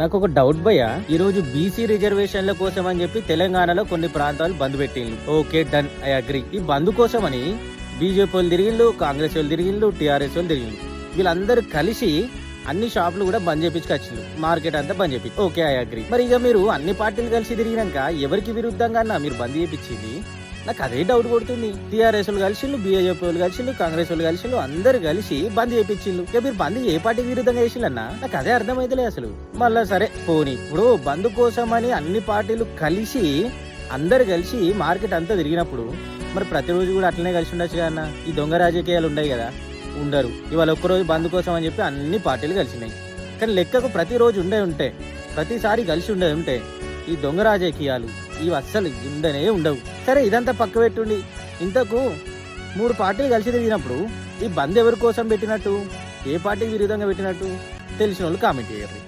నాకు ఒక డౌట్ భయ్య. ఈ రోజు బీసీ రిజర్వేషన్ల కోసం అని చెప్పి తెలంగాణలో కొన్ని ప్రాంతాలు బంద్ పెట్టిండ్రు. ఓకే డన్ ఐ అగ్రి ఈ బంద్ కోసమని బీజేపీ వాళ్ళు తిరిగిండు కాంగ్రెస్ వాళ్ళు తిరిగిండు టీఆర్ఎస్ వాళ్ళు తిరిగిండు వీళ్ళందరూ కలిసి అన్ని షాపులు కూడా బంద్ చేపించుకొచ్చిండ్రు. మార్కెట్ అంతా బంద్ చేపించి ఓకే ఐ అగ్రి మరి ఇక మీరు అన్ని పార్టీలు కలిసి తిరిగినాక ఎవరికి విరుద్ధంగా అన్న మీరు బంద్ చేపించింది? నాకు అదే డౌట్ కొడుతుంది. టీఆర్ఎస్ వాళ్ళు కలిసిండు బీజేపీ వాళ్ళు కలిసిండు కాంగ్రెస్ వాళ్ళు కలిసిండు అందరు కలిసి బంద్ చేయించిండు ఇక మీరు బంద్ ఏ పార్టీకి విరుద్ధంగా చేసిండన్న నాకు అదే అర్థమైతలే అసలు. మళ్ళా సరే పోని. ఇప్పుడు బంద్ కోసం అని అన్ని పార్టీలు కలిసి అందరు కలిసి మార్కెట్ అంతా తిరిగినప్పుడు మరి ప్రతిరోజు కూడా అట్లనే కలిసి ఉండొచ్చు కదా అన్న? ఈ దొంగ రాజకీయాలు ఉన్నాయి కదా? ఉండరు. ఇవాళ ఒక్కరోజు బంద్ కోసం అని చెప్పి అన్ని పార్టీలు కలిసినాయి. కానీ లెక్కకు ప్రతిరోజు ఉండే ఉంటే ప్రతిసారి కలిసి ఉండేది ఉంటే ఈ దొంగ రాజకీయాలు ఇవి అస్సలు ఉండనే ఉండవు. సరే ఇదంతా పక్క పెట్టుండి. ఇంతకు మూడు పార్టీలు కలిసి తిరిగినప్పుడు ఈ బంద్ ఎవరి కోసం పెట్టినట్టు? ఏ పార్టీకి విరుద్ధంగా పెట్టినట్టు? తెలిసిన వాళ్ళు కామెంట్ చేయరు